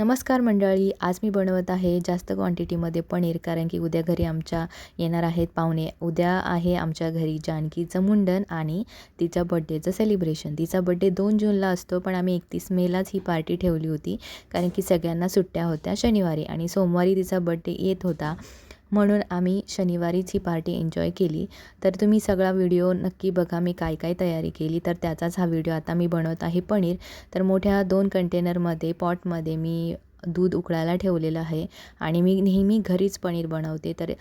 नमस्कार मंडळी आज मी बनवत आहे जास्त क्वांटिटीमध्ये पनीर कारण की उद्या घरी आमच्या येणार आहेत पाहुणे. उद्या आहे आमच्या घरी जानकीचं मुंडन आणि तिच्या बड्डेचं सेलिब्रेशन तिचा बड्डे दोन जूनला असतो पण आम्ही एकतीस मेलाच ही पार्टी ठेवली होती कारण की सगळ्यांना सुट्ट्या होत्या शनिवारी आणि सोमवारी तिचा बड्डे येत होता. म्हणून आम्ही शनिवारीच ही पार्टी एन्जॉय केली. तर तुम्ही सगळा व्हिडिओ नक्की बघा मी काय काय तयारी केली. तर त्याचाच हा व्हिडिओ आता मी बनवत आहे पनीर. तर मोठ्या दोन कंटेनरमध्ये पॉटमध्ये मी दूध उकळायला ठेवलेलं आहे. आणि मी नेहमी घरीच पनीर बनवते. तर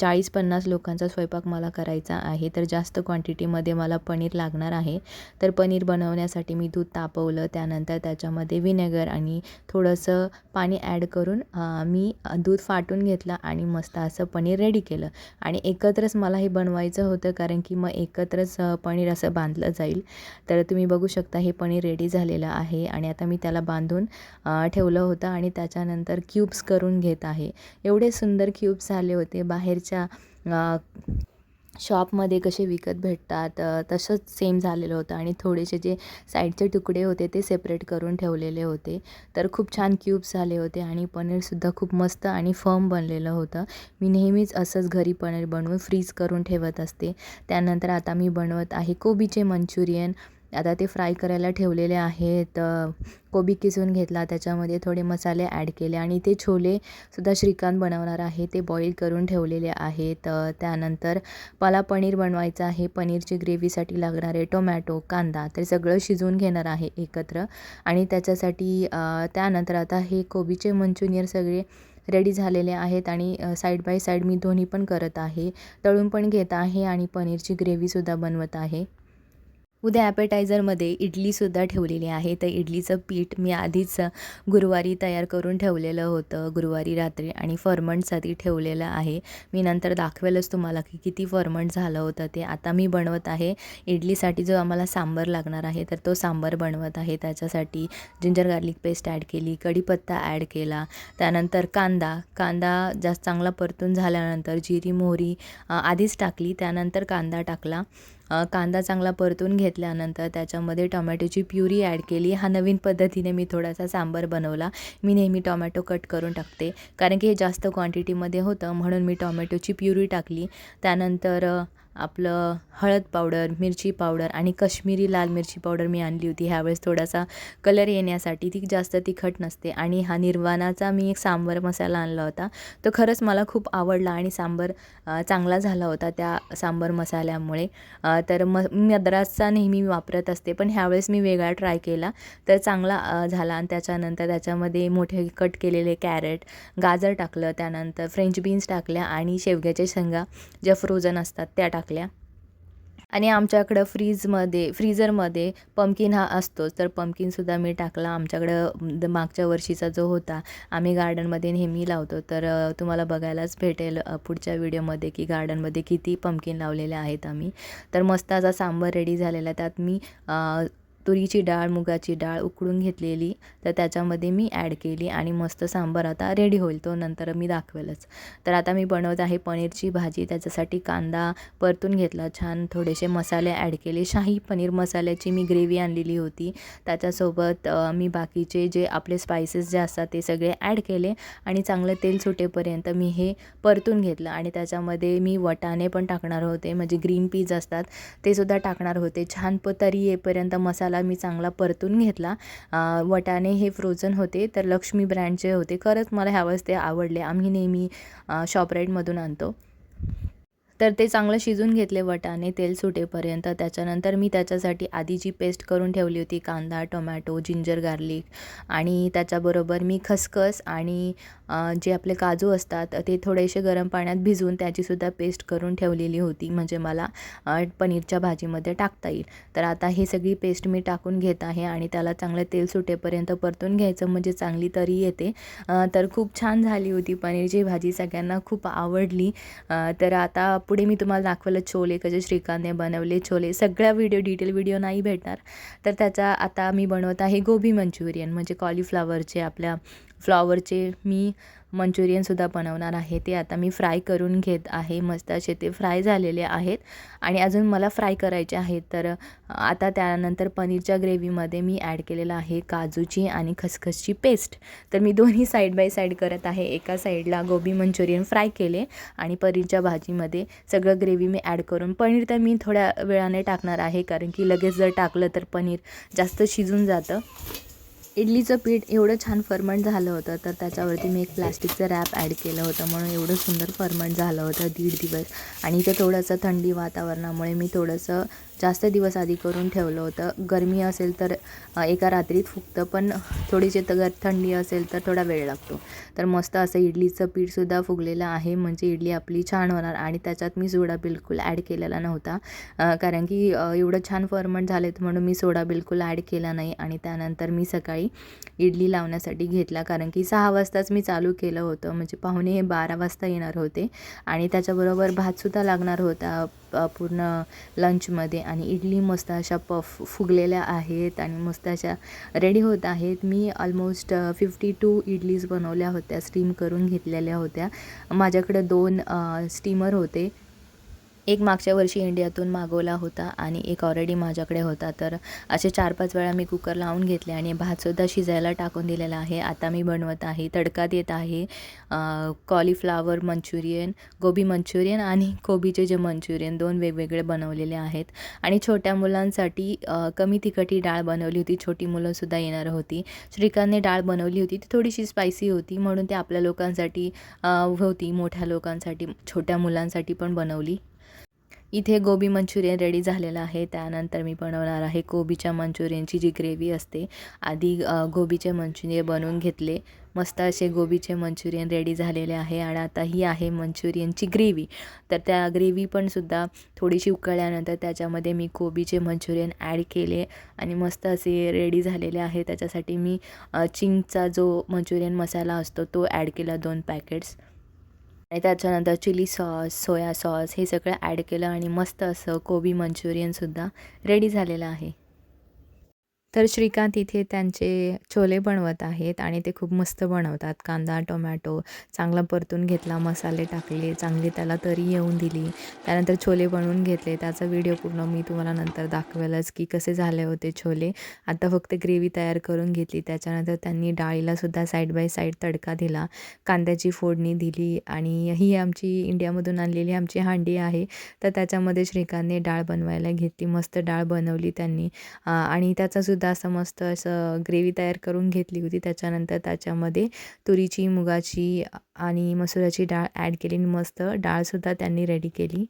चाळीस पन्नास लोकांचा स्वयंपाक मला करायचा आहे. तर जास्त क्वांटिटीमध्ये मला पनीर लागणार आहे. तर पनीर बनवण्यासाठी मी दूध तापवलं. त्यानंतर त्याच्यामध्ये विनेगर आणि थोडंसं पाणी ॲड करून मी दूध फाटून घेतलं आणि मस्त असं पनीर रेडी केलं. आणि एकत्रच मला हे बनवायचं होतं कारण की मग एकत्रच पनीर असं बांधलं जाईल. तर तुम्ही बघू शकता हे पनीर रेडी झालेलं आहे. आणि आता मी त्याला बांधून ठेवलं होतं. आणि त्याच्यानंतर क्यूब्स करून घेत आहे. एवढे सुंदर क्यूब्स झाले होते. बाहेरच्या शॉपमध्ये कसे विकत भेटतात तसंच सेम झालेलं होतं आणि थोडेसे जे साईडचे तुकडे होते ते सेपरेट करून ठेवलेले होते. तर खूप छान क्यूब्स झाले होते आणि पनीरसुद्धा खूप मस्त आणि फर्म बनलेलं होतं. मी नेहमीच असंच घरी पनीर बनवून फ्रीज करून ठेवत असते. त्यानंतर आता मी बनवत आहे कोबीचे मंचुरियन. आता ते फ्राय करायला ठेवलेले आहेत. कोबी किसून घेतला त्याच्यामध्ये थोडे मसाले ॲड केले आणि ते छोले सुद्धा श्रीकांत बनवणार आहे. ते बॉईल करून ठेवलेले आहेत. त्यानंतर मला पनीर बनवायचं आहे. पनीरची ग्रेव्हीसाठी लागणारे टोमॅटो कांदा ते सगळं शिजवून घेणार आहे एकत्र. आणि त्याच्यासाठी त्यानंतर आता हे कोबीचे मंचुनियर सगळे रेडी झालेले आहेत आणि साईड बाय साईड मी दोन्ही पण करत आहे. तळून पण घेत आहे आणि पनीरची ग्रेव्हीसुद्धा बनवत आहे. उद्या ॲपेटायझरमध्ये इडलीसुद्धा ठेवलेली आहे. तर इडलीचं पीठ मी आधीच गुरुवारी तयार करून ठेवलेलं होतं. गुरुवारी रात्री आणि फर्मंटसाठी ठेवलेलं आहे. मी नंतर दाखवेलच तुम्हाला की किती फर्मंट झालं होतं ते. आता मी बनवत आहे इडलीसाठी जो आम्हाला सांबर लागणार आहे तर तो सांबर बनवत आहे. त्याच्यासाठी जिंजर गार्लिक पेस्ट ॲड केली कढीपत्ता ॲड केला. त्यानंतर कांदा कांदा जास्त चांगला परतून झाल्यानंतर जिरी मोहरी आधीच टाकली. त्यानंतर कांदा टाकला. कांदा चांगला परतून घेतल्यानंतर त्याच्यामध्ये टोमॅटोची प्युरी ॲड केली. हा नवीन पद्धतीने मी थोडासा सांबर बनवला. मी नेहमी टोमॅटो कट करून टाकते. कारण की हे जास्त क्वांटिटीमध्ये होतं म्हणून मी टोमॅटोची प्युरी टाकली. त्यानंतर आपलं हळद पावडर मिरची पावडर आणि कश्मीरी लाल मिरची पावडर मी आणली होती. ह्यावेळेस थोडासा कलर येण्यासाठी ती जास्त तिखट नसते आणि हा निर्वाणाचा मी एक सांबर मसाला आणला होता. तो खरंच मला खूप आवडला आणि सांबर चांगला झाला होता त्या सांबर मसाल्यामुळे. तर म मद्रासचा नेहमी मी वापरत असते पण ह्यावेळेस मी वेगळा ट्राय केला. तर चांगला झाला आणि त्याच्यानंतर त्याच्यामध्ये मोठे कट केलेले कॅरेट गाजर टाकलं त्यानंतर फ्रेंच बीन्स टाकल्या आणि शेवग्याच्या शेंगा ज्या फ्रोझन असतात त्या टाकल्या. आणि आमच्याकडं फ्रीजमध्ये फ्रीजरमध्ये पम्किन हा असतोच. तर पम्किनसुद्धा मी टाकला. आमच्याकडं मागच्या वर्षीचा जो होता आम्ही गार्डनमध्ये नेहमी लावतो. तर तुम्हाला बघायलाच भेटेल पुढच्या व्हिडिओमध्ये की गार्डनमध्ये किती पम्किन लावलेले आहेत आम्ही. तर मस्त असा सांबर रेडी झालेला त्यात मी तुरीची डाळ मुगाची डाळ उकळून घेतलेली. तर त्याच्यामध्ये मी ॲड केली आणि मस्त सांबार आता रेडी होईल. तो नंतर मी दाखवेलच. तर आता मी बनवत आहे पनीरची भाजी. त्याच्यासाठी कांदा परतून घेतला छान. थोडेसे मसाले ॲड केले. शाही पनीर मसाल्याची मी ग्रेव्ही आणलेली होती. त्याच्यासोबत मी बाकीचे जे आपले स्पायसेस जे असतात ते सगळे ॲड केले आणि चांगलं तेल सुटेपर्यंत मी हे परतून घेतलं. आणि त्याच्यामध्ये मी वटाणे पण टाकणार होते. म्हणजे ग्रीन पीज असतात ते सुद्धा टाकणार होते. छान प तरी येईपर्यंत मसाला मी चांगला परतून घेतला. वटाणे हे फ्रोझन होते तर लक्ष्मी ब्रँडचे होते. खरंच मला ह्यावेळेस ते आवडले आम्ही नेहमी शॉपराईटमधून आणतो. तर ते चांगलं शिजून घेतले वटाने तेल सुटेपर्यंत. त्याच्यानंतर मी त्याच्यासाठी आधी जी पेस्ट करून ठेवली होती कांदा टोमॅटो जिंजर गार्लिक आणि त्याच्याबरोबर मी खसखस आणि जे आपले काजू असतात ते थोडेसे गरम पाण्यात भिजवून त्याचीसुद्धा पेस्ट करून ठेवलेली होती. म्हणजे मला पनीरच्या भाजीमध्ये टाकता येईल. तर आता ही सगळी पेस्ट मी टाकून घेत आहे आणि त्याला चांगलं तेल सुटेपर्यंत परतून घ्यायचं म्हणजे चांगली तरी येते. तर खूप छान झाली होती पनीरची भाजी. सगळ्यांना खूप आवडली. तर आता पुढे मी तुम्हाला दाखवलं छोले कसे श्रीकांतने बनवले छोले. सगळ्या व्हिडिओ डिटेल व्हिडिओ नाही भेटणार. तर त्याचा आता मी बनवत आहे गोबी मंचुरियन म्हणजे कॉलीफ्लावरचे आपल्या फ्लॉवरचे मी मंचुरियनसुद्धा बनवणार आहे. ते आता मी फ्राय करून घेत आहे. मस्त असे ते फ्राय झालेले आहेत. आणि अजून मला फ्राय करायचे आहेत. तर आता त्यानंतर पनीरच्या ग्रेव्हीमध्ये मी ॲड केलेलं आहे काजूची आणि खसखसची पेस्ट. तर मी दोन्ही साईड बाय साईड करत आहे. एका साईडला गोबी मंचुरियन फ्राय केले आणि पनीरच्या भाजीमध्ये सगळं ग्रेव्ही मी ॲड करून पनीर तर मी थोड्या वेळाने टाकणार आहे. कारण की लगेच जर टाकलं तर पनीर जास्त शिजून जातं. इडलीचं पीठ एवढं छान फर्मंट झालं होतं तर त्याच्यावरती मी एक प्लॅस्टिकचं रॅप ॲड केलं होतं. म्हणून एवढं सुंदर फर्मंट झालं होतं दीड दिवस. आणि ते थोडंसं थंडी वातावरणामुळे मी थोडंसं जास्त दिवस आधी करून ठेवलं होतं. गरमी असेल तर एका रात्रीत फुगतं पण थोडीशी तर थंडी असेल तर थोडा वेळ लागतो. तर मस्त असं इडलीचं पीठसुद्धा फुगलेलं आहे. म्हणजे इडली आपली छान होणार आणि त्याच्यात मी सोडा बिलकुल ॲड केलेला नव्हता. कारण की एवढं छान फर्मंट झालेत म्हणून मी सोडा बिलकुल ॲड केला नाही आणि त्यानंतर मी सकाळी इडली लावण्यासाठी घेतला. कारण की सहा वाजताच मी चालू केलं होतं. म्हणजे पाहुणे हे बारा वाजता येणार होते आणि त्याच्याबरोबर भातसुद्धा लागणार होता. पूर्ण लंचमध्ये आणि इडली मस्त अशा पफ फुगलेल्या आहेत आणि मस्त अशा रेडी होत आहेत. मी ऑलमोस्ट फिफ्टी टू इडलीज बनवल्या होत्या स्टीम करून घेतलेल्या होत्या. माझ्याकडे दोन स्टीमर होते. एक मागच्या वर्षी इंडियातून मागवला होता आणि एक ऑलरेडी माझ्याकडे होता. तर असे चार पाच वेळा मी कुकर लावून घेतले आणि भातसुद्धा शिजायला टाकून दिलेला आहे. आता मी बनवत आहे तडका देत आहे. कॉलीफ्लावर मंचुरियन गोबी मंचुरियन आणि कोबीचे जे मंचुरियन दोन वेगवेगळे बनवलेले आहेत. आणि छोट्या मुलांसाठी कमी तिखटी डाळ बनवली होती. छोटी मुलंसुद्धा येणार होती. श्रीकांतने डाळ बनवली होती. ती थोडीशी स्पायसी होती म्हणून ते आपल्या लोकांसाठी होती. मोठ्या लोकांसाठी छोट्या मुलांसाठी पण बनवली. इथे गोबी मंचुरियन रेडी झालेलं आहे. त्यानंतर मी बनवणार आहे कोबीच्या मंचुरियनची जी ग्रेव्ही असते आधी गोबीचे मंचुरियन बनवून घेतले. मस्त असे गोबीचे मंचुरियन रेडी झालेले आहे आणि आता ही आहे मंचुरियनची ग्रेव्ही तर त्या ग्रेव्ही पण सुद्धा थोडीशी उकळल्यानंतर त्याच्यामध्ये मी कोबीचे मंचुरियन ॲड केले आणि मस्त असे रेडी झालेले आहे. त्याच्यासाठी मी चिंगचा जो मंचुरियन मसाला असतो तो ॲड केला दोन पॅकेट्स आणि त्याच्यानंतर चिली सॉस सोया सॉस हे सगळं ॲड केलं आणि मस्त असं कोबी मंचुरियनसुद्धा रेडी झालेलं आहे. तर श्रीकांत इथे त्यांचे छोले बनवत आहेत आणि ते खूप मस्त बनवतात. कांदा टोमॅटो चांगला परतून घेतला मसाले टाकले चांगली त्याला तरी येऊन दिली. त्यानंतर छोले बनवून घेतले. त्याचा व्हिडिओ पूर्ण मी तुम्हाला नंतर दाखवेलच की कसे झाले होते छोले. आता फक्त ग्रेव्ही तयार करून घेतली. त्याच्यानंतर त्यांनी डाळीलासुद्धा साईड बाय साईड तडका दिला. कांद्याची फोडणी दिली आणि ही आमची इंडियामधून आणलेली आमची हांडी आहे. तर त्याच्यामध्ये श्रीकांतने डाळ बनवायला घेतली. मस्त डाळ बनवली त्यांनी. आणि त्याचासुद्धा असं मस्त असं ग्रेव्ही तयार करून घेतली होती. त्याच्यानंतर त्याच्यामध्ये तुरीची मुगाची आणि मसुराची डाळ ॲड केली मस्त डाळसुद्धा त्यांनी रेडी केली.